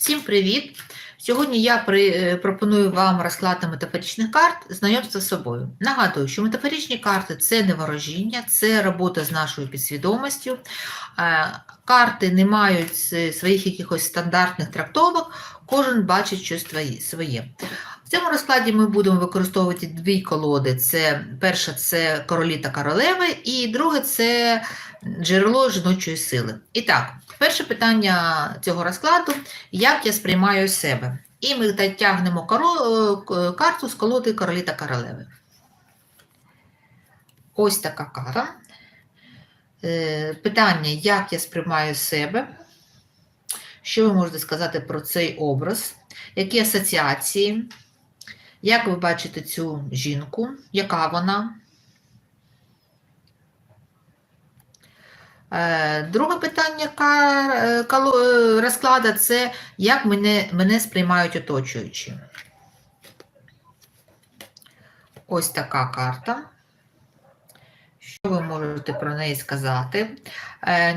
Всім привіт! Сьогодні я при, е, пропоную вам розклад метафоричних карт знайомства з собою. Нагадую, що метафоричні карти це не ворожіння, це робота з нашою підсвідомістю. Е, Карти не мають своїх якихось стандартних трактовок, кожен бачить щось своє. В цьому розкладі ми будемо використовувати дві колоди. Це перша це королі та королеви, і друге це джерело жіночої сили. І так, перше питання цього розкладу як я сприймаю себе. І ми тягнемо е, карту з колоди королі та королеви. Ось така карта. Е, Питання, як я сприймаю себе. Що ви можете сказати про цей образ? Які асоціації? Як ви бачите цю жінку? Яка вона? Е, Друге питання е, розклада це як мене, мене сприймають оточуючі. Ось така карта. Що ви можете про неї сказати? Е,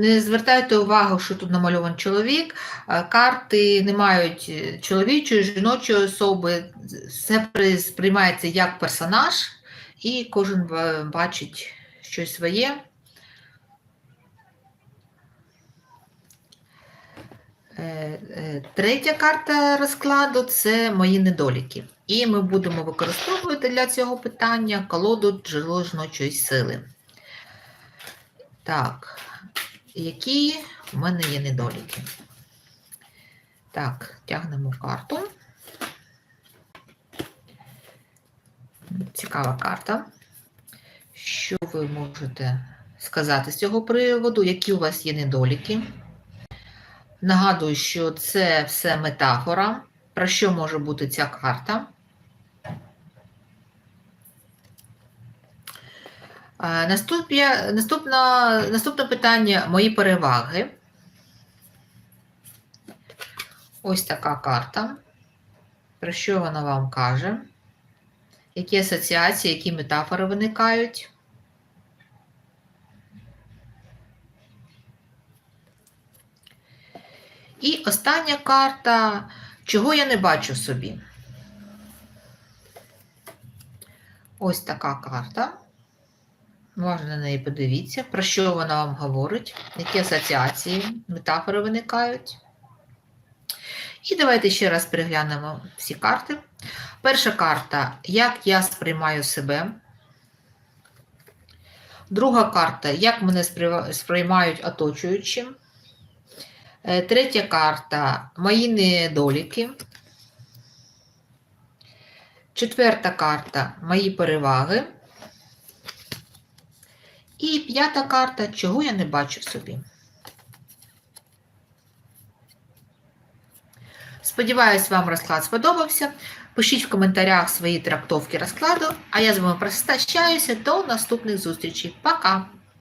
Не звертайте увагу, що тут намальований чоловік. Е, Карти не мають чоловічої, жіночої особи. Все сприймається як персонаж, і кожен бачить щось своє. Е, Третя карта розкладу це мої недоліки. І ми будемо використовувати для цього питання колоду джерело жіночої сили. Так, які в мене є недоліки? Так, тягнемо карту. Цікава карта. Що ви можете сказати з цього приводу? Які у вас є недоліки? Нагадую, що це все метафора. Про що може бути ця карта? Е, Наступне, наступне питання мої переваги. Ось така карта. Про що вона вам каже? Які асоціації, які метафори виникають? І остання карта, чого я не бачу собі. Ось така карта. Уважно на неї подивіться, про що вона вам говорить, які асоціації, метафори виникають. І давайте ще раз переглянемо всі карти. Перша карта як я сприймаю себе. Друга карта як мене сприймають оточуючі. Е, Третя карта мої недоліки. Четверта карта мої переваги. І п'ята карта, чого я не бачу в собі. Сподіваюсь, вам розклад сподобався. Пишіть в коментарях свої трактовки розкладу, а я з вами прощаюся до наступних зустрічей. Пока!